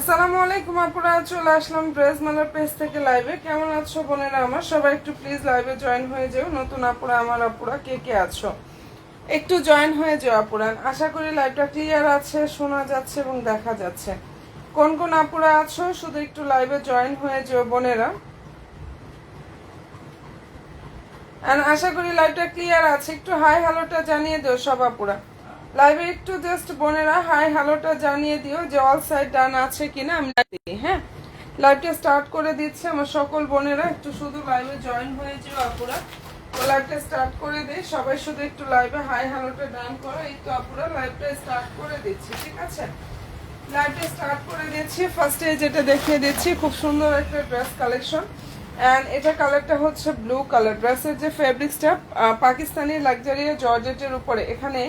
আসসালামু আলাইকুম আপুরা, চলে আসলাম ড্রেস মেলার পেজ থেকে লাইভে কেমন আছো বোনেরা? আমার সবাই একটু প্লিজ লাইভে জয়েন হয়ে যেও। নতুন আপুরা, আমার আপুরা, কে কে আছো? একটু জয়েন হয়ে যাও আপুরা। আশা করি লাইভটা ক্লিয়ার আছে, শোনা যাচ্ছে এবং দেখা যাচ্ছে। কোন কোন আপুরা আছো? শুধু একটু লাইভে জয়েন হয়ে যেও বোনেরা। আশা করি লাইভটা ক্লিয়ার আছে। একটু হাই হ্যালোটা জানিয়ে দিও সব আপুরা। লাইভে একটু জাস্ট বোনেরা হাই হ্যালোটা জানিয়ে দিও যে অল সাইড ডান আছে কিনা আমি হ্যাঁ? লাইভটা স্টার্ট করে দিচ্ছি আমার সকল বোনেরা, একটু শুধু লাইভে জয়েন হয়ে যেও আপুরা। তো লাইভটা স্টার্ট করে দিই, সবাই শুধু একটু লাইভে হাই হ্যালোটা ডান করো, এই তো আপুরা লাইভটা স্টার্ট করে দিচ্ছি, ঠিক আছে? লাইভটা স্টার্ট করে দিচ্ছি ফার্স্টে যেটা দেখিয়ে দিচ্ছি, খুব সুন্দর একটা ড্রেস কালেকশন অ্যান্ড এটা কালারটা হচ্ছে ব্লু কালার ড্রেসের যে ফেব্রিক্সটা পাকিস্তানি লাক্সারিয়া জর্জেটের উপরে। এখানে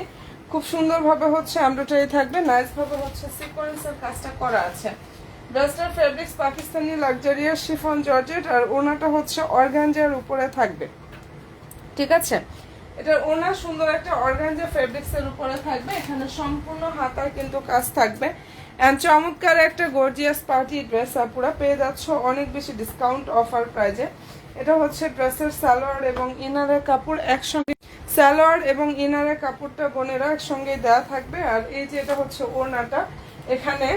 খুব সুন্দরভাবে হচ্ছে এমব্রয়ডারি থাকবে নাইস ভাবে হচ্ছে সিকোয়েন্সের কাজটা করা আছে। ড্রেসটার ফেব্রিক্স পাকিস্তানি লাক্সারিয়া শিফন জর্জেট আর ওনাটা হচ্ছে অর্গানজার উপরে থাকবে। ঠিক আছে? এটার ওনা সুন্দর একটা অর্গানজা ফেব্রিক্স এর উপরে থাকবে, এখানে সম্পূর্ণ হাতার কিন্তু কাজ থাকবে। এন্ড চমৎকার একটা গর্জিয়াস পার্টি ড্রেস পুরো পেয়ে যাচ্ছ, অনেক বেশি ডিসকাউন্ট অফার প্রাইজে এটা হচ্ছে ড্রেসের সালোয়ার এবং ইনারের কাপড় একসঙ্গে সালোয়ার এবং ইনারের কাপড়টা বোনেরা একসঙ্গে দেওয়া থাকবে। আর এই যে এটা হচ্ছে ওনাটা এখানে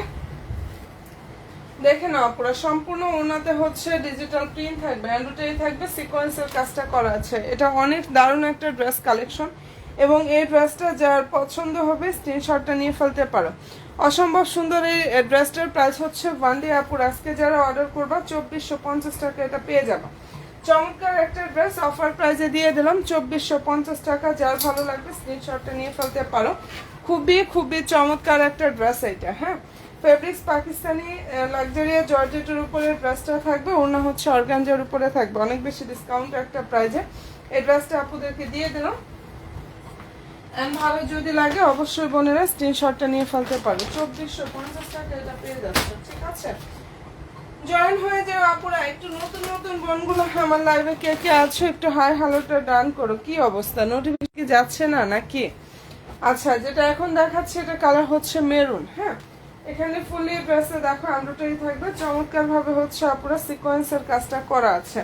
দেখে নাও পুরো। সম্পূর্ণ ওনাতে হচ্ছে ডিজিটাল প্রিন্ট থাকবে অ্যান্ড্রয়েডারি থাকবে সিকোয়েন্সের কাজটা করা আছে। এটা অনেক দারুণ একটা ড্রেস কালেকশন এবং এই ড্রেসটা যার পছন্দ হবে স্ক্রিনশটটা নিয়ে ফেলতে পারো। অসম্ভব সুন্দর এই ড্রেসটার প্রাইস হচ্ছে, ওয়ান ডে আপুর আজকে যারা অর্ডার করবা, চব্বিশশো পঞ্চাশ টাকা এটা পেয়ে যাবা। চমৎকার একটা ড্রেস অফার প্রাইসে দিয়ে দিলাম। চব্বিশশো পঞ্চাশ টাকা, যার ভালো লাগবে স্ক্রিনশটটা নিয়ে ফেলতে পারো। খুবই খুবই চমৎকার একটা ড্রেস এটা হ্যাঁ? ফেব্রিক্স পাকিস্তানি লাক্সারিয়া জর্জেটের উপরে ড্রেসটা থাকবে ওনা হচ্ছে অর্গানজার উপরে থাকবে। অনেক বেশি ডিসকাউন্ট একটা প্রাইজে এই ড্রেসটা আপুদেরকে দিয়ে দিলাম। এন্ড ভালো যদি লাগে, অবশ্যই বোনেরা স্ক্রিনশটটা নিয়ে ফেলতে পারো। চব্বিশশো পঞ্চাশ টাকা এটা পেয়ে যাচ্ছে, ঠিক আছে? জয়েন হয়ে যাও আপুরা। একটু নতুন নতুন বোনগুলো আমার লাইভে কে কে আছো, একটু হাই হ্যালোটা ডান করো। কি অবস্থা? নোটিফিকেশন যাচ্ছে না, নাকি? আচ্ছা যেটা এখন দেখাচ্ছে, এটা কালার হচ্ছে মেরুন হ্যাঁ? এখানে ফুলি ড্রেসে দেখো আন্ডারটাই থাকবে। চমৎকার ভাবে হচ্ছে আপুরা সিকোয়েন্সের কাজটা করা আছে।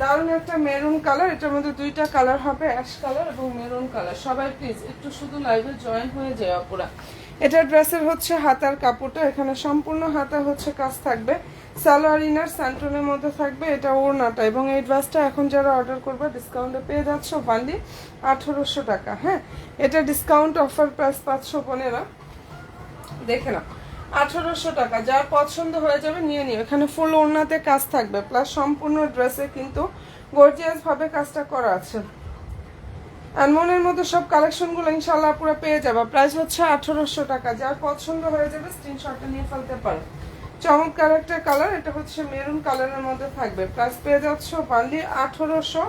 দারুণ একটা মেরুন কালার এটার মধ্যে দুইটা কালার হবে অ্যাশ কালার এবং মেরুন কালার সবাই প্লিজ একটু শুধু লাইভে জয়েন হয়ে যায় আপুরা। এটা ড্রেসের হচ্ছে হাতার কাপড়টা, এখানে সম্পূর্ণ হাতা হচ্ছে কাজ থাকবে। সালোয়ার ইনার স্যান্টনের মধ্যে থাকবে, এটা ওড়নাটা। এবং এই ড্রেসটা এখন যারা অর্ডার করবে, ডিসকাউন্টে পেয়ে যাচ্ছ বান্ডি আঠারোশো টাকা হ্যাঁ? এটা ডিসকাউন্ট অফার প্রাইস পাঁচশো পনেরো। দেখে না আঠারোশো টাকা। যার পছন্দ হয়ে যাবে নিয়ে নিও। এখানে ফুল ওড়নাতে কাজ থাকবে, প্লাস সম্পূর্ণ ড্রেসে কিন্তু গর্জিয়াস ভাবে কাজটা করা আছে। আর মনের মতো সব কালেকশনগুলো ইনশাল্লাহ পুরো পেয়ে যাবে। প্রাইস হচ্ছে আঠারোশো টাকা। যার পছন্দ হয়ে যাবে স্ক্রিনশটটা নিয়ে ফেলতে পারো। চমৎকার একটা কালার এটা হচ্ছে মেরুন কালারের মধ্যে থাকবে। প্রাইস পেয়ে যাচ্ছ বান্ডি আঠারোশো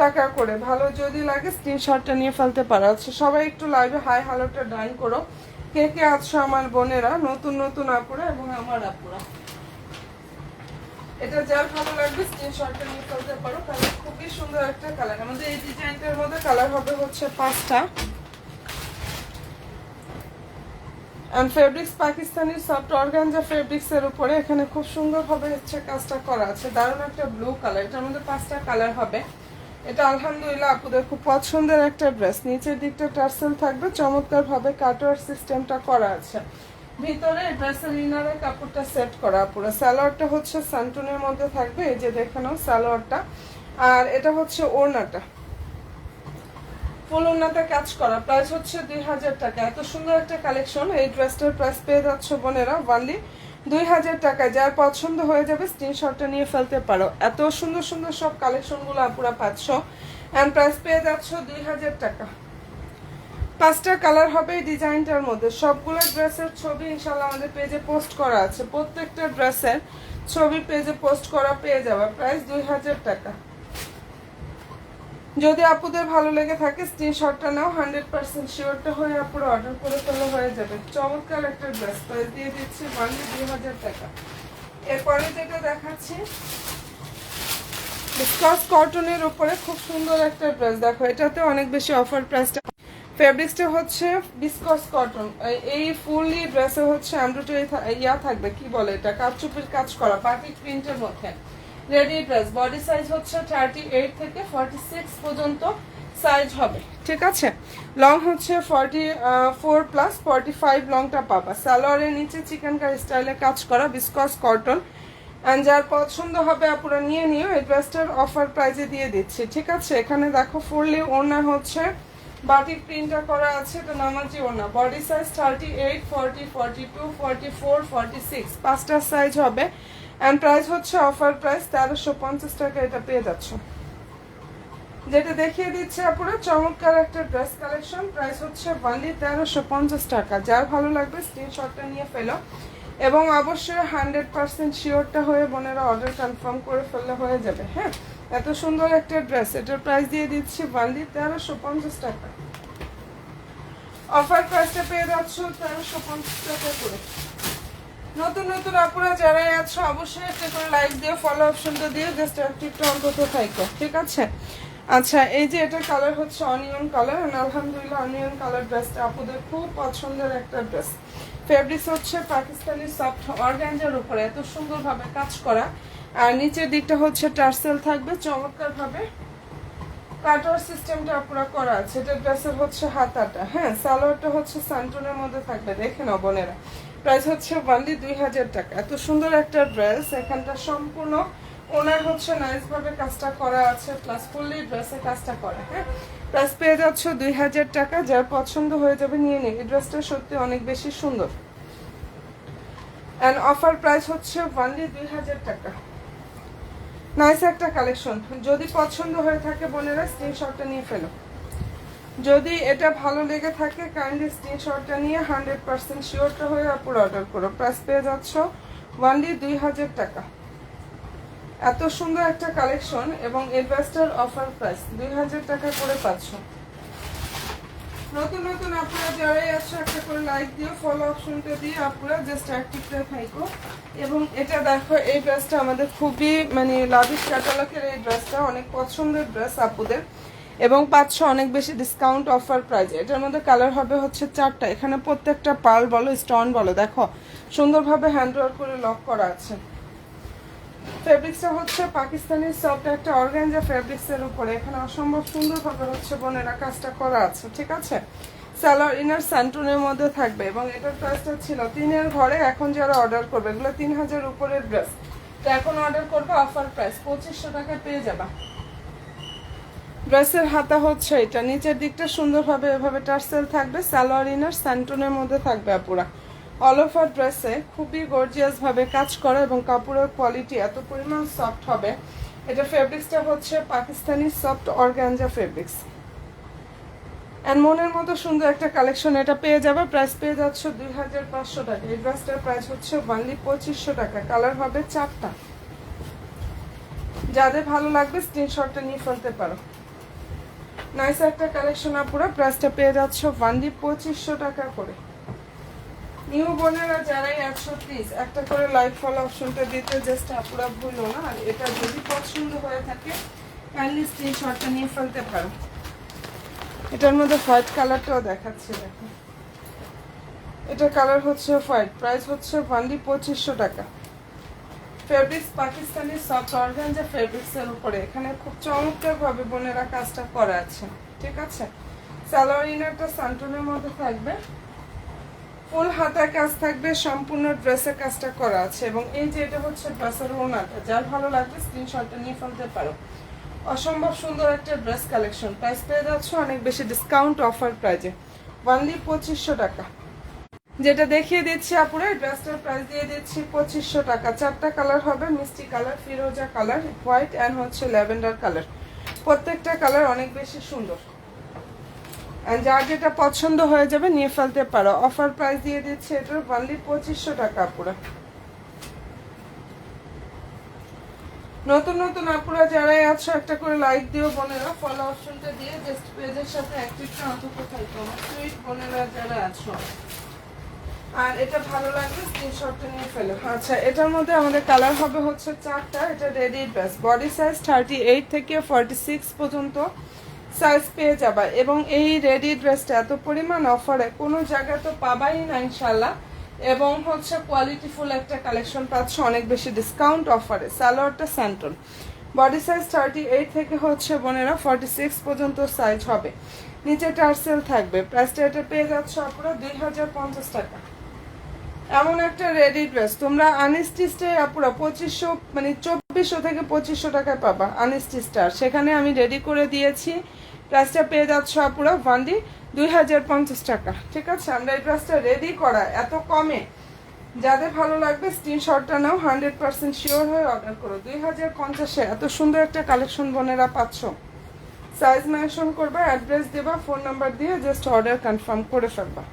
টাকা করে। ভালো যদি লাগে স্ক্রিনশটটা নিয়ে ফেলতে পারো। আচ্ছা সবাই একটু লাইভে হাই হ্যালোটা ডান করো। কে কে আছো আমার বোনেরা? নতুন নতুন আপুরা এবং আমার আপুরা। এটা যার ভালো লাগবে স্ক্রিনশটটা নিয়ে ফেলতে পারো। কালার খুবই সুন্দর একটা কালার আমাদের এই ডিজাইনটার মধ্যে কালার হবে হচ্ছে পাঁচটা। And fabrics Pakistani soft organza fabrics এর উপরে এখানে খুব সুন্দরভাবে হচ্ছে কাজটা করা আছে। দারুণ একটা ব্লু কালার এটার মধ্যে পাঁচটা কালার হবে। এটা আলহামদুলিল্লাহ আপুদের খুব পছন্দের একটা ড্রেস নিচের দিকটা টার্সেল থাকবে। চমৎকার ভাবে কাটোয়ার সিস্টেমটা করা আছে। ভিতরে ড্রেসের কাপড়টা সেট করা পুরো। সালোয়ারটা হচ্ছে সান্টুনের মধ্যে থাকবে, এই যে দেখে নাও সালোয়ারটা। আর এটা হচ্ছে ওড়নাটা। ফুল ওড়নাতে কাজ করা। প্রাইস হচ্ছে দুই হাজার টাকা। এত সুন্দর একটা কালেকশন। এই ড্রেসটার প্রাইস পেয়ে যাচ্ছ বোনেরা ওয়ানলি দুই হাজার টাকা যার পছন্দ হয়ে যাবে, স্ক্রিনশটটা নিয়ে ফেলতে পারো। এত সুন্দর সুন্দর সব কালেকশনগুলো আপুরা পাচ্ছ। অ্যান্ড প্রাইস পেয়ে যাচ্ছ দুই হাজার টাকা। পাঁচটা কালার হবে এই ডিজাইনটার মধ্যে। সবগুলো ড্রেসের ছবি ইনশাল্লাহ আমাদের পেজে পোস্ট করা আছে। প্রত্যেকটা ড্রেসের ছবি পেজে পোস্ট করা পেয়ে যাবে। প্রাইস দুই হাজার টাকা। যদি আপুদের ভালো লেগে থাকে স্ক্রিনশটটা নাও। হান্ড্রেড পার্সেন্ট শিওরটা হয়ে আপুরা অর্ডার করে ফেলে হয়ে যাবে। চমৎকার একটা ড্রেস প্রাইস দিয়ে দিচ্ছি ওয়ানলি দুই হাজার টাকা। এরপরে যেটা দেখাচ্ছি কটনের উপরে খুব সুন্দর একটা ড্রেস দেখো, এটাতে অনেক বেশি অফার প্রাইসটা ফেব্রিক্সটা হচ্ছে বিসকস কটন এই ফুললি ড্রেসে হচ্ছে এমব্রয়ডারি ইয়া থাকবে, কি বলে এটা? কাপচুপির কাজ করা পার্টি প্রিন্টের মধ্যে। রেডি ড্রেস বডি সাইজ হচ্ছে থার্টি এইট থেকে ফর্টি সিক্স পর্যন্ত সাইজ হবে। ঠিক আছে? লং হচ্ছে forty four plus forty five লংটা পাবা। সালোয়ারের নিচে চিকেন কারি স্টাইলে কাজ করা বিসকস কটন অ্যান্ড যার পছন্দ হবে আপুরা নিয়ে নিও, এই ড্রেসটার অফার প্রাইজে দিয়ে দিচ্ছি। ঠিক আছে? এখানে দেখো ফুললি ওনার হচ্ছে বাটিক প্রিন্টটা করা আছে এটা নামাজি ওনা body size thirty eight forty forty two forty four forty six পাঁচটা সাইজ হবে। অ্যান্ড প্রাইস হচ্ছে অফার প্রাইস তেরোশো পঞ্চাশ টাকা, এটা পেয়ে যাচ্ছ। যেটা দেখিয়ে দিচ্ছে আপুরা, চমৎকার একটা ড্রেস কালেকশন প্রাইস হচ্ছে ওয়ানলি তেরোশো পঞ্চাশ টাকা। যার ভালো লাগবে স্ক্রিনশটটা নিয়ে ফেলো। এবং অবশ্যই হান্ড্রেড পার্সেন্ট শিওরটা হয়ে বোনেরা অর্ডার কনফার্ম করে ফেললে হয়ে যাবে হ্যাঁ? এত সুন্দর একটা ড্রেস এটার প্রাইস দিয়ে দিচ্ছি ওয়ানলি তেরোশো পঞ্চাশ টাকা। অফার প্রাইসটা পেয়ে যাচ্ছ তেরোশো পঞ্চাশ টাকা করে। নতুন নতুন আপুরা যারাই আছো, অবশ্যই একটা করে লাইক দিয়ে ফলো অপশনটা দিয়ে জাস্ট একটু অন্তত থাকো ঠিক আছে? আচ্ছা এই যে এটা কালার হচ্ছে অনিয়ন কালার আলহামদুলিল্লাহ অনিয়ন কালার ড্রেসটা আপুদের খুব পছন্দের একটা ড্রেস ফেব্রিক্স হচ্ছে পাকিস্তানি সফট অর্গ্যাঞ্জার উপরে, এত সুন্দরভাবে কাজ করা। আর নিচের দিকটা হচ্ছে টার্সেল থাকবে চমৎকার ভাবে কাটার সিস্টেমটা পুরো করা আছে। এটা ড্রেসের হচ্ছে হাতাটা। হ্যাঁ সালোয়ারটা হচ্ছে সান্টনের মধ্যে থাকবে। দেখে নাও বোনেরা। প্রাইস হচ্ছে ওয়ানলি দুই হাজার টাকা। এত সুন্দর একটা ড্রেস। এখানটা সম্পূর্ণ ওনার হচ্ছে নাইস ভাবে কাজটা করা আছে প্লাস ফুললি ড্রেসে কাজটা করা হ্যাঁ? প্রাইস পেয়ে যাচ্ছ দুই হাজার টাকা। যার পছন্দ হয়ে যাবে, নিয়ে নিন। এই ড্রেসটা সত্যি অনেক বেশি সুন্দর। অ্যান্ড অফার প্রাইস হচ্ছে ওয়ানলি দুই হাজার টাকা। নাইস একটা কালেকশন যদি পছন্দ হয়ে থাকে বোনেরা স্ক্রিনশটটা নিয়ে ফেলো। যদি এটা ভালো লেগে থাকে কাইন্ডলি স্ক্রিনশটটা নিয়ে হান্ড্রেড পার্সেন্ট শিওরটা হয়ে আপুর অর্ডার করো। প্রাইস পেয়ে যাচ্ছ ওয়ানলি দুই হাজার টাকা। এত সুন্দর একটা কালেকশন এবং এই অফার প্রাইস দুই হাজার টাকা করে পাচ্ছ। নতুন নতুন আপনারা যারাই আছো, একটা করে লাইক দিও ফলো অপশনটা দিয়ে আপনারা জাস্ট অ্যাক্টিভটা থাকো। এবং এটা দেখো, এই ড্রেসটা আমাদের খুবই মানে লাভিশ ক্যাটালগের এই ড্রেসটা অনেক পছন্দের ড্রেস আপুদের। এবং পাচ্ছ অনেক বেশি ডিসকাউন্ট অফার প্রাইজে এটার মধ্যে কালার হবে হচ্ছে চারটা। এখানে প্রত্যেকটা পার্ল বলো স্টোন বলো, দেখো, সুন্দরভাবে হ্যান্ড করে লক করা আছে। ফেব্রিক্সটা হচ্ছে পাকিস্তানি সফট একটা অর্গানজা ফেব্রিক্সের উপরে। এখানে অসম্ভব সুন্দরভাবে হচ্ছে বোনেরা কাজটা করা আছে, ঠিক আছে? স্যালোর ইনার স্যান্টুনের মধ্যে থাকবে এবং এটার প্রাইসটা ছিল তিনের ঘরে। এখন যারা অর্ডার করবে, এগুলো তিন হাজার উপরের ড্রেস তো এখন অর্ডার করবে অফার প্রাইস পঁচিশশো টাকা পেয়ে যাবা। ড্রেসের হাতা হচ্ছে এটা। নিচের দিকটা সুন্দরভাবে এভাবে টার্সেল থাকবে। সালোয়ার ইনার স্যান্টনের মধ্যে থাকবে আপুরা। অল ওভার ড্রেসে খুবই গর্জিয়াস ভাবে কাজ করা এবং কাপড়ের কোয়ালিটি এত পরিমাণ সফট হবে। এটা ফেব্রিক্সটা হচ্ছে Pakistani soft organza fabrics and মনের মতো সুন্দর একটা কালেকশন এটা পেয়ে যাবে। প্রাইস পেয়ে যাচ্ছে দুই হাজার পাঁচশো টাকা। এই ড্রেসটার প্রাইস হচ্ছে ওয়ানলি পঁচিশশো টাকা। কালার হবে চারটা। যাদের ভালো লাগবে স্ক্রিনশটটা নিয়ে ফেলতে পারো। নাইস একটা কালেকশন আপুরা। প্রাইসটা পেয়ে যাচ্ছ ওয়ানলি পঁচিশশো টাকা করে। নিউ বোনেরা যারাই আছো প্লিজ একটা করে লাইক ফলো অপশনটা দিতে জাস্ট আপুরা ভুলো না। আর এটা যদি পছন্দ হয়ে থাকে কাইন্ডলি স্ক্রিনশটটা নিয়ে ফেলতে পারো। এটার মধ্যে হোয়াইট কালারটাও দেখাচ্ছে, দেখো। এটার কালার হচ্ছে হোয়াইট প্রাইস হচ্ছে ওয়ানলি পঁচিশশো টাকা। ফেব্রিক্স পাকিস্তানি সফট অর্গানজা ফেব্রিক্সের উপরে। এখানে খুব চমৎকার ভাবে বোনেরা কাজটা করা আছে, ঠিক আছে? সালোয়ার ইনারটা সান্টনের মধ্যে থাকবে। ফুল হাতার কাজ থাকবে, সম্পূর্ণ ড্রেসের কাজটা করা আছে এবং এই যে এটা হচ্ছে ড্রেসের ওনাটা, যার ভালো লাগবে স্ক্রিনশটটা নিয়ে ফেলতে পারো। অসম্ভব সুন্দর একটা ড্রেস কালেকশন প্রাইস পেয়ে যাচ্ছ, অনেক বেশি ডিসকাউন্ট অফার প্রাইজে ওয়ানলি পঁচিশশো টাকা। যেটা দেখিয়ে দিচ্ছি আপুরে ড্রেসটার প্রাইস দিয়ে দিচ্ছি পঁচিশশো টাকা। চারটা কালার হবে, মিষ্টি কালার ফিরোজা কালার হোয়াইট অ্যান্ড হচ্ছে ল্যাভেন্ডার কালার প্রত্যেকটা কালার অনেক বেশি সুন্দর। যার যেটা পছন্দ হয়ে যাবে নিয়ে ফেলতে পারো। অফার প্রাইস দিয়ে দিচ্ছে এটার অনলি পঁচিশশো টাকা আপুরা। নতুন নতুন আপুরা যারাই আছো, একটা করে লাইক দিও বোনেরা। ফলো অপশনটা দিয়ে জাস্ট পেজের সাথে অ্যাক্টিভটা অন্তত থাকবে আমার সুইট বোনেরা যারা আছো। আর এটা ভালো লাগবে স্ক্রিনশটটা নিয়ে ফেলো। আচ্ছা এটার মধ্যে আমাদের কালার হবে হচ্ছে চারটা। এটা ready dress body size thirty eight থেকে ফর্টি সিক্স পর্যন্ত। সাইজ পেয়ে যাবা। এবং এই রেডি ড্রেসটা এত পরিমাণ অফারে কোনো জায়গায় তো পাবাই না ইনশাল্লাহ এবং হচ্ছে কোয়ালিটিফুল একটা কালেকশন পাচ্ছ, অনেক বেশি ডিসকাউন্ট অফারে সালোয়ারটা স্যান্টন বডি সাইজ থার্টি এইট থেকে হচ্ছে বোনেরা ফর্টি সিক্স পর্যন্ত সাইজ হবে। নিচে টার্সেল থাকবে। প্রাইসটা এটা পেয়ে যাচ্ছে আপনারা দুই হাজার পঞ্চাশ টাকা। এমন একটা রেডি ড্রেস তোমরা আনস্টিচটা আপুরা পঁচিশশো মানে চব্বিশশো থেকে পঁচিশশো টাকায় পাবা আনস্টিচটার সেখানে আমি রেডি করে দিয়েছি। প্রাইসটা পেয়ে যাচ্ছ আপুরা ভান্ডি দুই হাজার পঞ্চাশ টাকা। ঠিক আছে? আমরা এই ড্রেসটা রেডি করা এত কমে। যাদের ভালো লাগবে স্ক্রিনশটটা নাও হান্ড্রেড পার্সেন্ট শিওর হয়ে অর্ডার করো। দুই হাজার পঞ্চাশে এত সুন্দর একটা কালেকশন বোনেরা পাচ্ছ। সাইজ মেনশন করবা অ্যাড্রেস দেবা ফোন নাম্বার দিয়ে জাস্ট অর্ডার কনফার্ম করে ফেলবা।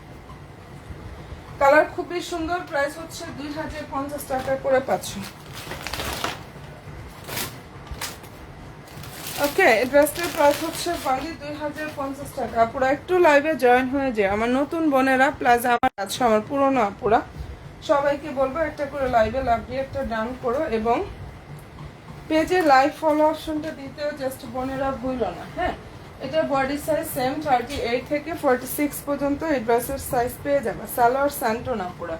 কালার খুবই সুন্দর, প্রাইস হচ্ছে দুই হাজার পঞ্চাশ টাকা করে পাচ্ছ। ওকে ড্রেসটার প্রাইস হচ্ছে বাঙালি দুই হাজার পঞ্চাশ টাকা। আপুরা, একটু লাইভে জয়েন হয়ে যায় আমার নতুন বোনেরা প্লাস আমার আছে আমার পুরনো আপুরা। সবাইকে বলব একটা করে লাইভে লাভ দিয়ে একটা ডান করো এবং পেজে লাইভ ফলো অপশনটা দিতেও জাস্ট বোনেরা ভুলো না হ্যাঁ? এটা body size same thirty eight থেকে ফর্টি সিক্স পর্যন্ত এই ড্রেসের সাইজ পেয়ে যাবে। সালোয়ার স্যান্টোনা পুরা।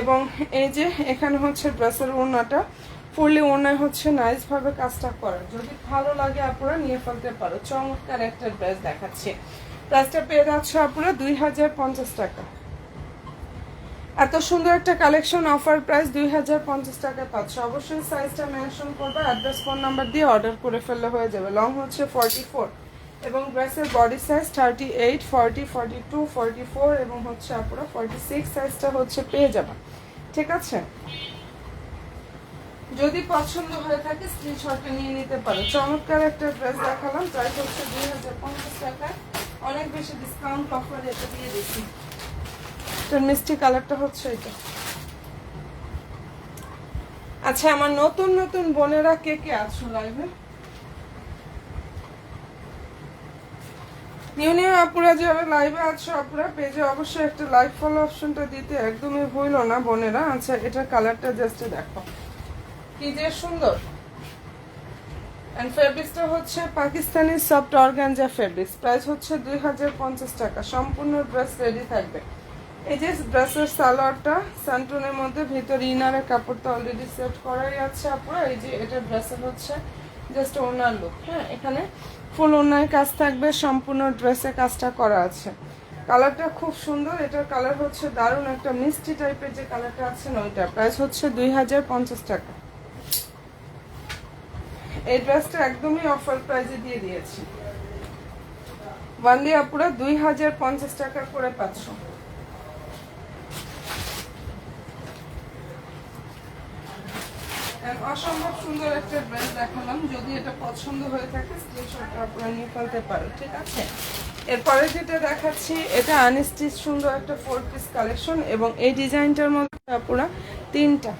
এবং এই যে এখানে হচ্ছে ড্রেসের ওড়নাটা ফুললি ওড়নায় হচ্ছে নাইসভাবে কাজটা করা। যদি ভালো লাগে আপনারা নিয়ে ফেলতে পারো। চমৎকার একটা ড্রেস দেখাচ্ছে। প্রাইসটা পেয়ে যাচ্ছে আপনারা দুই হাজার পঞ্চাশ টাকা। এত সুন্দর একটা কালেকশন অফার প্রাইস দুই হাজার পঞ্চাশ টাকায় পাচ্ছ। অবশ্যই সাইজটা মেনশন করবে অ্যাড্রেস ফোন নাম্বার দিয়ে অর্ডার করে ফেললে হয়ে যাবে। লং হচ্ছে ফর্টি ফোর এবং ড্রেসের body size thirty eight forty forty two forty four এবং হচ্ছে আপনারা ফর্টি সিক্স সাইজটা হচ্ছে পেয়ে যাবেন ঠিক আছে? যদি পছন্দ হয়ে থাকে স্ক্রিনশটটা নিয়ে নিতে পারো। চমৎকার একটা ড্রেস দেখালাম প্রাইস হচ্ছে দুই হাজার পঞ্চাশ টাকায়। অনেক বেশি ডিসকাউন্ট অফার এটা দিয়ে দিচ্ছি। এটার মিষ্টি কালারটা হচ্ছে এটা। আচ্ছা আমার নতুন নতুন বোনেরা কে কে আছো লাইভে নিউ নিউ আপুরা যারা লাইভে আছো, আপুরা পেজে অবশ্যই একটা লাইভ ফলো অপশনটা দিতে একদমই ভুলো না বোনেরা। আচ্ছা এটা কালারটা জাস্ট দেখো। কি যে সুন্দর। এন্ড ফেব্রিক্সটা হচ্ছে Pakistani soft organza fabrics price হচ্ছে দুই হাজার পঞ্চাশ টাকা। সম্পূর্ণ ড্রেস রেডি থাকবে। এই যে ড্রেসের সালোয়ারটা স্যান্টনের মধ্যে, ভিতর ইনারের কাপড়টা অলরেডি সেট করাই আছে, আপুরা। এই যে এটা ড্রেসের হচ্ছে জাস্ট ওনার লুক হ্যাঁ? এখানে ফুল ওনার কাজ থাকবে, সম্পূর্ণ ড্রেসে কাজটা করা আছে। কালারটা খুব সুন্দর, এটার কালার হচ্ছে দারুণ, একটা মিষ্টি টাইপের যে কালারটা আছে না, ওইটা। প্রাইস হচ্ছে দুই হাজার পঞ্চাশ টাকা। এই ড্রেসটা একদমই অফার প্রাইজে দিয়ে দিয়েছি। ওয়ানলি আপুরা দুই হাজার পঞ্চাশ টাকা করে পাচ্ছ। অসম্ভব সুন্দর একটা ড্রেস দেখালাম। যদি এটা পছন্দ হয়ে থাকে স্ক্রিনশটটা আপনারা নিয়ে ফেলতে পারো ঠিক আছে? এরপরে যেটা দেখাচ্ছি, এটা আনস্টিচ সুন্দর একটা ফোর পিস কালেকশন এবং এই ডিজাইনটার মধ্যে আপনারা তিনটা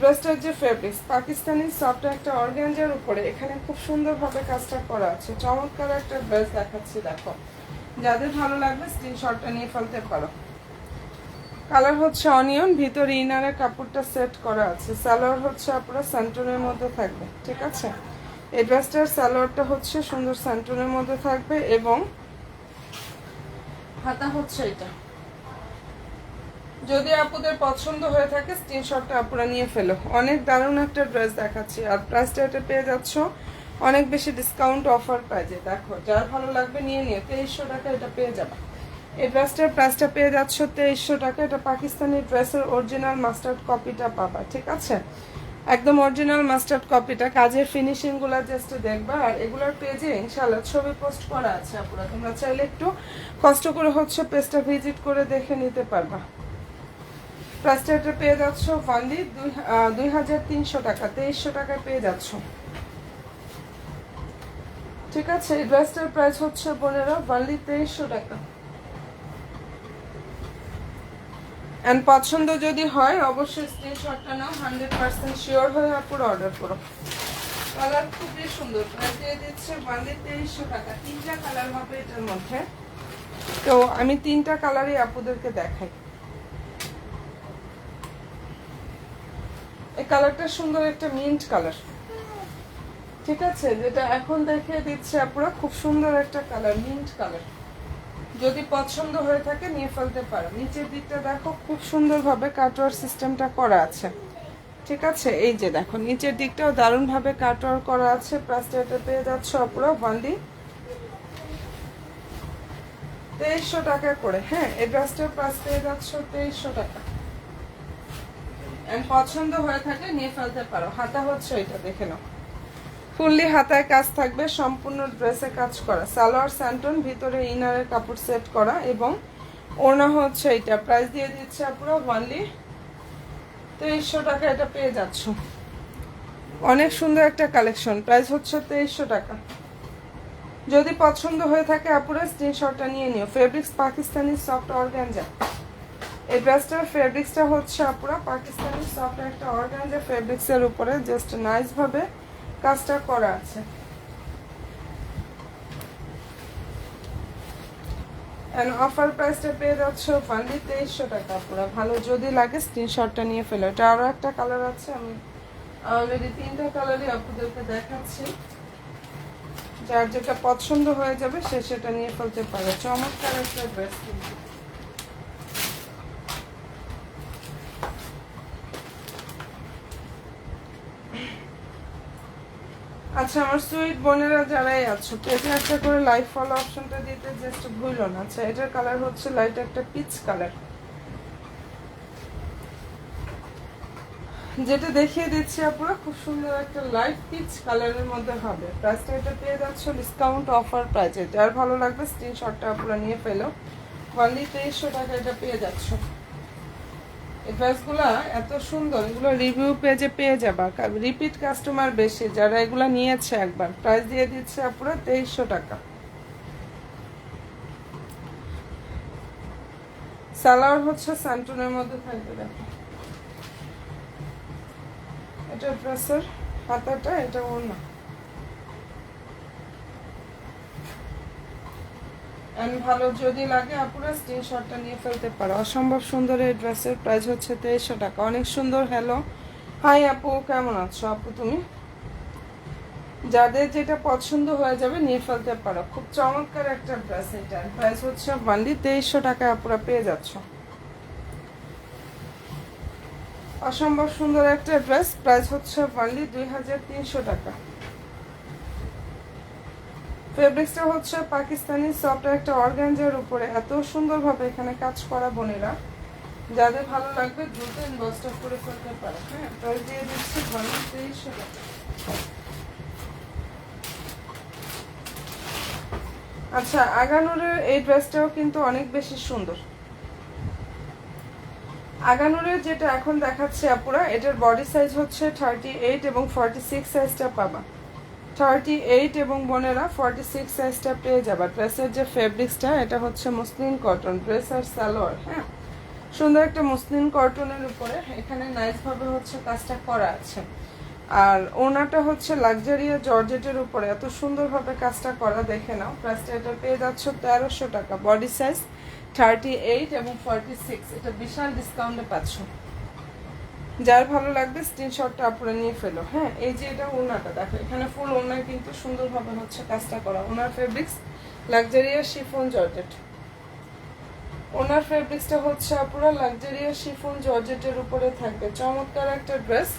ড্রেসটার যে ফেব্রিক্স পাকিস্তানি সফট একটা অর্গ্যাঞ্জার উপরে এখানে খুব সুন্দরভাবে কাজটা করা আছে। চমৎকার একটা ড্রেস দেখাচ্ছি, দেখো। যাদের ভালো লাগবে স্ক্রিনশটটা নিয়ে ফেলতে পারো। কালার হচ্ছে অনিয়ন, ভিতরে ইনারে কাপড়টা সেট করা আছে। সালোয়ার হচ্ছে আপনারা স্যান্টনের মধ্যে থাকবে, ঠিক আছে? এই ড্রেসটার সালোয়ারটা হচ্ছে সুন্দর স্যান্টনের মধ্যে থাকবে এবং হাতা হচ্ছে এটা। যদি আপুদের পছন্দ হয়ে থাকে, স্ক্রিনশটটা আপুরা নিয়ে ফেলো। অনেক দারুণ একটা ড্রেস দেখাচ্ছি। আর প্রাইসটা এটা পেয়ে যাচ্ছ, অনেক বেশি ডিসকাউন্ট অফার পাইছে দেখো, যার ভালো লাগবে নিয়ে নিয়ে তেইশশো টাকা এটা পেয়ে যাবে। এই ড্রেসটার প্রাইসটা পেয়ে যাচ্ছ তেইশশো টাকা। এটা পাকিস্তানি ড্রেসের অরিজিনাল মাস্টার্ড কপিটা পাবা, ঠিক আছে? একদম অরিজিনাল মাস্টার্ড কপিটা কাজের ফিনিশিংগুলো জাস্ট দেখবা। আর এগুলোর পেজে ইনশাল্লাহ ছবি পোস্ট করা আছে আপুরা। তোমরা চাইলে একটু কষ্ট করে হচ্ছে পেজটা ভিজিট করে দেখে নিতে পারবা। প্রাইসটা এটা পেয়ে যাচ্ছ ফান্ডি দুই হাজার তিনশো টাকা। তেইশশো টাকায় পেয়ে যাচ্ছ। ঠিক আছে? এই ড্রেসটার প্রাইস হচ্ছে বোনেরা ফান্ডি তেইশশো টাকা। অ্যান্ড পছন্দ যদি হয়, অবশ্যই স্ক্রিনশটটা নাও হান্ড্রেড পার্সেন্ট শিওর হয়ে পুরো অর্ডার করো। কালার খুবই সুন্দর। প্রাইস দিয়ে দিচ্ছে বান্দি তেইশশো টাকা। তিনটা কালার হবে এটার মধ্যে। তো আমি তিনটা কালারই আপুদেরকে দেখাই। এই কালারটা সুন্দর একটা মিন্ট কালার ঠিক আছে? যেটা এখন দেখিয়ে দিচ্ছে আপনারা খুব সুন্দর একটা কালার মিন্ট কালার যদি পছন্দ হয়ে থাকে, নিয়ে ফেলতে পারো। নিচের দিকটা দেখো, খুব সুন্দরভাবে কাটওয়ার সিস্টেমটা করা আছে। ঠিক আছে? এই যে দেখো, নিচের দিকটাও দারুণভাবে কাটওয়ার করা আছে। প্লাস্টারটা পেয়ে যাচ্ছ আপনারা ওয়ানলি তেইশশো টাকা করে হ্যাঁ এই ড্রেসটার প্রাইস পেয়ে যাচ্ছ তেইশশো টাকা। পছন্দ হয়ে থাকে, নিয়ে ফেলতে পারো। হাতা হচ্ছে এটা, দেখে নাও। ফুললি হাতায় কাজ থাকবে, সম্পূর্ণ ড্রেসে কাজ করা। সালোয়ার স্যান্টন, ভিতরে ইনারের কাপড় সেট করা এবং ওনা হচ্ছে এটা প্রাইস দিয়ে দিচ্ছে আপনারা ওয়ানলি তেইশশো টাকা, এটা পেয়ে যাচ্ছ। অনেক সুন্দর একটা কালেকশন। প্রাইস হচ্ছে তেইশশো টাকা। যদি পছন্দ হয়ে থাকে আপুরা, স্ক্রিনশটটা নিয়ে নিও। Fabrics Pakistani soft organza. এই ড্রেসটার ফেব্রিক্সটা হচ্ছে আপুরা পাকিস্তানি সফট একটা অর্গানজা ফেব্রিক্সের উপরে, জাস্ট নাইসভাবে ভাবে কাজটা করা আছে। এন্ড অফার প্রাইসটা পেয়ে যাচ্ছ ফান্ডি তেইশশো টাকা পুরো। ভালো যদি লাগে স্ক্রিনশটটা নিয়ে ফেলো। এটা আরও একটা কালার আছে, আমি অলরেডি তিনটা কালারই আপনাদেরকে দেখাচ্ছি। যার যেটা পছন্দ হয়ে যাবে, সে সেটা নিয়ে ফেলতে পারে। চমৎকার একটা ড্রেস কিন্তু। আচ্ছা আমার সুইট বোনেরা যারাই আছো পেজে একটা করে লাইভ ফলো অপশনটা দিতে জাস্ট ভুলো না। আচ্ছা এটার কালার হচ্ছে লাইট একটা পিচ কালার যেটা দেখিয়ে দিচ্ছি আপনারা খুব সুন্দর একটা লাইট পিচ কালারের মধ্যে হবে। প্রাইসটা এটা পেয়ে যাচ্ছ ডিসকাউন্ট অফার প্রাইস আর ভালো লাগবে স্ক্রিনশটটা আপনারা নিয়ে ফেলো। ওয়ানলি তেইশশো টাকা এটা পেয়ে যাচ্ছ। এই ড্রেসগুলো এত সুন্দর, এগুলো রিভিউ পেজে পেয়ে যাবা। রিপিট কাস্টমার বেশি, যারা এগুলো নিয়েছে একবার। প্রাইস দিয়ে দিচ্ছে আপনারা তেইশশো টাকা। সালোয়ার হচ্ছে স্যান্টনের মধ্যে থাকবে, দেখো। এটা ড্রেসের হাতাটা এটা ওড়না। এন্ড ভালো যদি লাগে, আপুরা স্ক্রিনশটটা নিয়ে ফেলতে পারো। অসম্ভব সুন্দর এই ড্রেসের প্রাইস হচ্ছে তেইশশো টাকা। অনেক সুন্দর হ্যালো হাই আপু, কেমন আছো? আপু, তুমি? যাদের যেটা পছন্দ হয়ে যাবে, নিয়ে ফেলতে পারো। খুব চমৎকার একটা ড্রেস এটা। প্রাইস হচ্ছে ওয়ানলি তেইশশো টাকা আপুরা পেয়ে যাচ্ছ। অসম্ভব সুন্দর একটা ড্রেস প্রাইস হচ্ছে ওয়ানলি দুই হাজার তিনশো টাকা। ফেব্রিক্সটা হচ্ছে পাকিস্তানি সফট একটা অর্গানজার উপরে এত সুন্দরভাবে এখানে কাজ করা বোনেরা। যাদের ভালো লাগবে দ্রুত ইনবক্সটা করে ফেলতে পারে হ্যাঁ? প্রাইস দিয়ে দিচ্ছি টাকা। আচ্ছা আগানোরের এই ড্রেসটাও কিন্তু অনেক বেশি সুন্দর। আগানোরের যেটা এখন দেখাচ্ছে আপুরা, এটার বডি সাইজ হচ্ছে থার্টি এইট এবং ফর্টি সিক্স সাইজটা পাবা। থার্টি এইট এবং বোনেরা ফর্টি সিক্স সাইজটা পেয়ে যাবা। ড্রেসের যে ফেব্রিক্সটা, এটা হচ্ছে মুসলিম কটন, ড্রেস আর সালোয়ার হ্যাঁ? সুন্দর একটা মুসলিম কটনের উপরে এখানে নাইসভাবে হচ্ছে কাজটা করা আছে। আর ওনাটা হচ্ছে লাক্সারিয়া, জর্জেটের উপরে। এত সুন্দরভাবে কাজটা করা, দেখে নাও। প্রাইসটা এটা পেয়ে যাচ্ছ তেরোশো টাকা। বডি সাইজ থার্টি এইট এবং ফর্টি সিক্স। এটা বিশাল ডিসকাউন্টে পাচ্ছ। যার ভালো লাগবে স্ক্রিনশটটা আপনারা নিয়ে ফেলো। হ্যাঁ এই যে এটা ওনাটা, দেখো, এখানে ফুল ওনার কিন্তু সুন্দরভাবে হচ্ছে কাজটা করা। ওনার ফেব্রিক্স লাক্সারিয়া শিফন জর্জেট ওনার ফেব্রিক্সটা হচ্ছে আপনারা লাক্সারিয়া শিফন জর্জেটের উপরে থাকবে। চমৎকার একটা ড্রেস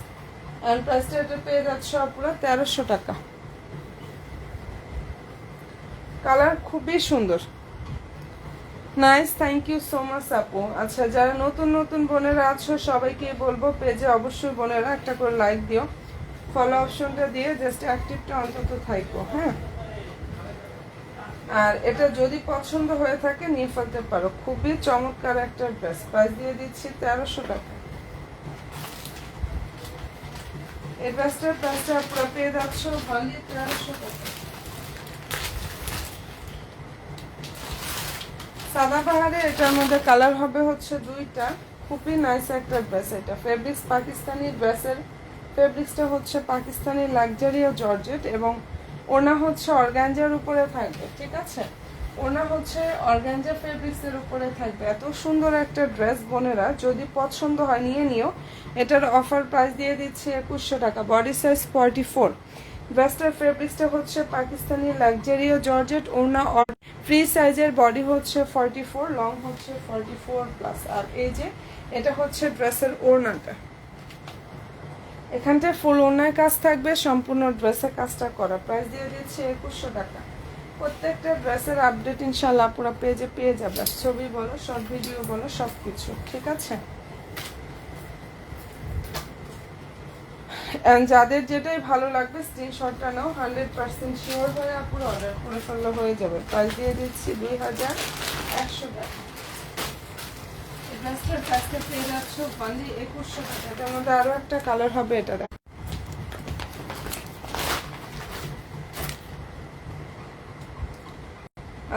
অ্যান্ড প্রাইসটা এটা পেয়ে যাচ্ছে আপনারা তেরোশো টাকা। কালার খুবই সুন্দর। Nice thank you so much আপু আচ্ছা যারা নতুন নতুন বোনেরা আছো সবাইকে বলব পেজে অবশ্যই বোনেরা একটা করে লাইক দিও। ফলো অপশনটা দিয়ে জাস্ট অ্যাক্টিভটা অন্তত থাকব হ্যাঁ? আর এটা যদি পছন্দ হয়ে থাকে, নিয়ে ফেলতে পারো। খুবই চমৎকার একটা ড্রেস প্রাইস দিয়ে দিচ্ছি তেরোশো টাকা। এই ড্রেসটার প্রাইসটা আপনারা পেয়ে যাচ্ছ। ভালো তেরোশো টাকা। সাদা পাহাড়ে এটার মধ্যে কালার হবে হচ্ছে দুইটা। খুবই নাইস একটা ড্রেস এটা। ফেব্রিক্স পাকিস্তানি ড্রেসের ফেব্রিক্সটা হচ্ছে পাকিস্তানি লাক্সারি ও জর্জেট এবং ওনা হচ্ছে অর্গানজার উপরে থাকবে, ঠিক আছে? ওনা হচ্ছে অর্গানজা ফেব্রিক্সের উপরে থাকবে। এত সুন্দর একটা ড্রেস বোনেরা, যদি পছন্দ হয় নিয়ে নিও। এটার অফার প্রাইস দিয়ে দিচ্ছে একুশশো টাকা বডি সাইজ ফর্টি ফোর ড্রেসটার ফেব্রিক্সটা হচ্ছে পাকিস্তানি লাক্সারিও জর্জেট ওড়না ফ্রি সাইজের বডি হচ্ছে ফর্টি ফোর লং হচ্ছে ফর্টি ফোর প্লাস আর এই যে এটা হচ্ছে ড্রেসের ওড়নাটা। এখানটায় ফুল ওড়নায় কাজ থাকবে, সম্পূর্ণ ড্রেসের কাজটা করা। প্রাইস দিয়ে দিচ্ছে একুশশো টাকা। প্রত্যেকটা ড্রেসের আপডেট ইনশাল্লাহ পুরো পেজে পেয়ে যাবে। ছবি বলো শর্ট ভিডিও বলো সব কিছু ঠিক আছে? যাদের যেটাই ভালো লাগবে স্ক্রিনশটটা নাও হান্ড্রেড পার্সেন্ট শিওর হয়ে আপুর অর্ডার করে ফেললে হয়ে যাবে। প্রাইস দিয়ে দিচ্ছি দুই হাজার একশো টাকা। ড্রেসটার প্রাইসটা পেয়ে যাচ্ছ একুশশো টাকা। এটার মধ্যে আরও একটা কালার হবে এটা দেখো।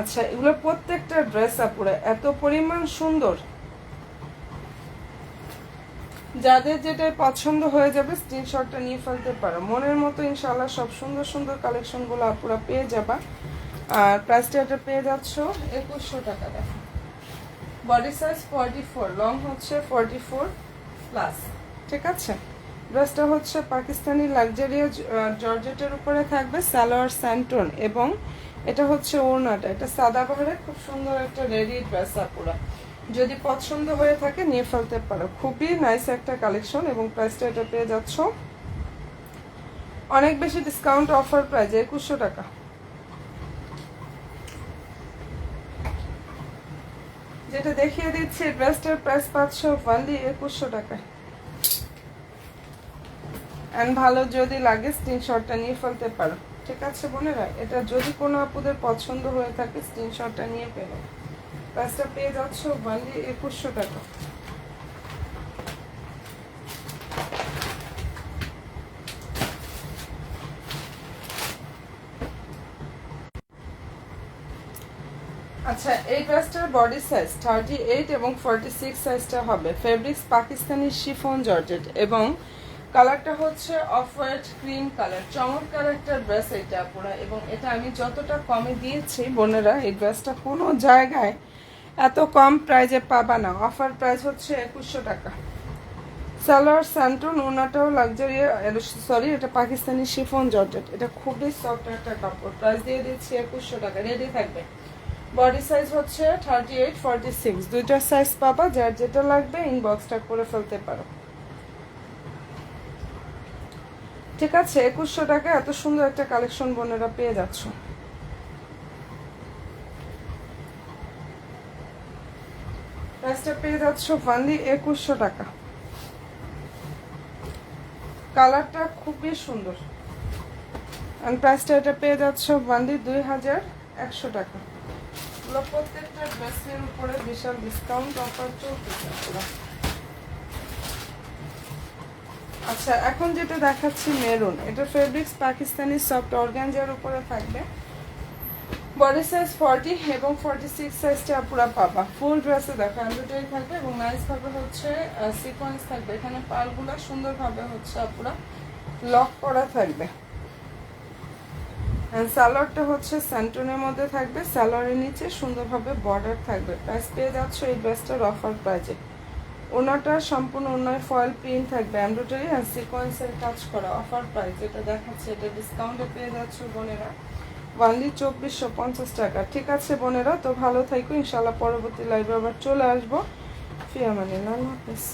আচ্ছা এগুলো প্রত্যেকটা ড্রেস আপুরা এত পরিমাণ সুন্দর। যাদের যেটা পছন্দ হয়ে যাবে স্ক্রিনশটটা নিয়ে ফেলতে পারো। মনের মতো ইনশাল্লাহ সব সুন্দর সুন্দর কালেকশনগুলো আপুরা পেয়ে যাবা। আর প্রাইসটা এটা পেয়ে যাচ্ছ একুশশো টাকা দেখো। Body size forty four long হচ্ছে ফর্টি ফোর প্লাস ঠিক আছে? ড্রেসটা হচ্ছে পাকিস্তানি লাক্সারিয়া জর্জেটের উপরে থাকবে সালোয়ার স্যান্টন এবং এটা হচ্ছে ওড়নাটা। এটা সাদা বাহারে খুব সুন্দর একটা রেডি ড্রেস আপুরা। যদি পছন্দ হয়ে থাকে, নিয়ে ফেলতে পারো। খুবই নাইস একটা কালেকশন এবং প্রাইসটা এটা পেয়ে যাচ্ছ। অনেক বেশি ডিসকাউন্ট অফার প্রাইস একুশশো টাকা। যেটা দেখিয়ে দিচ্ছি ড্রেসটার প্রাইস পাঁচশো ওয়ানলি একুশশো টাকায়। অ্যান্ড ভালো যদি লাগে স্ক্রিনশটটা নিয়ে ফেলতে পারো। ঠিক আছে, বোনেরা? এটা যদি কোনো আপুদের পছন্দ হয়ে থাকে স্ক্রিনশটটা নিয়ে পেল। প্রাইসটা পেয়ে যাচ্ছ ওয়ানলি একুশশো টাকা। আচ্ছা এই বডি সাইজ থার্টি এইট এবং ফর্টি সিক্স সাইজটা হবে। ফেব্রিক্স পাকিস্তানি শিফন জর্জেট এবং কালারটা হচ্ছে অফ হোয়াইট ক্রিম কালার চমৎকার একটা ড্রেস এটা পুরো। এবং এটা আমি যতটা কমে দিয়েছি, বোনেরা, এই ড্রেসটা কোনো জায়গায় এত কম প্রাইজে পাবা না। অফার প্রাইস হচ্ছে একুশশো টাকা। সালোয়ার স্যান্টন ওনাটাও লাক্সারি সরি এটা পাকিস্তানি শিফন জর্জেট। এটা খুবই সফট একটা কাপড়। প্রাইস দিয়ে দিচ্ছি একুশশো টাকা। রেডি থাকবে। বডি সাইজ হচ্ছে থার্টি এইট ফর্টি সিক্স দুইটা সাইজ পাবা, যার যেটা লাগবে ইনবক্সটা করে ফেলতে পারো। ঠিক আছে, একুশশো টাকা। এত সুন্দর একটা কালেকশন বোনেরা পেয়ে যাচ্ছ। প্রাইসটা পেয়ে যাচ্ছ ফান্দি একুশশো টাকা। কালারটা খুবই সুন্দর। প্রাইসটা এটা পেয়ে যাচ্ছ বান্দি দুই হাজার একশো টাকা। এগুলো প্রত্যেকটা ড্রেসের উপরে বিশাল ডিসকাউন্ট অফার চলতেছে আচ্ছা এখন যেটা দেখাচ্ছি মেরুন। এটা ফেব্রিক্স পাকিস্তানি সফট অর্গানজার উপরে থাকবে। বডি সাইজ ফর্টি এবং ফর্টি সিক্স সাইজটা পুরো পাবা ফুল ড্রেসে দেখো এমব্রয়ডারি থাকবে এবং নাইস ভাবে হচ্ছে সিকোয়েন্স থাকবে। এখানে পালগুলো সুন্দরভাবে হচ্ছে পুরো লক করা থাকবে। সালোয়ারটা হচ্ছে স্যান্টনের মধ্যে থাকবে। সালোয়ারের নিচে সুন্দরভাবে বর্ডার থাকবে। প্রাইস পেয়ে যাচ্ছ এই ড্রেসটার অফার প্রাইজে ওনাটা সম্পূর্ণ অন্যায় ফয়েল প্রিন্ট থাকবে। এমব্রয়ডারি আর সিকোয়েন্সের কাজ করা অফার প্রাইস যেটা দেখাচ্ছে, এটা ডিসকাউন্টে পেয়ে যাচ্ছ বোনেরা। ওয়ানলি চব্বিশশো পঞ্চাশ টাকা। ঠিক আছে বোনেরা, তো ভালো থাকো ইনশাল্লাহ পরবর্তী লাইভে আবার চলে আসব। ফিয়ামানি, আল্লাহ হাফিজ।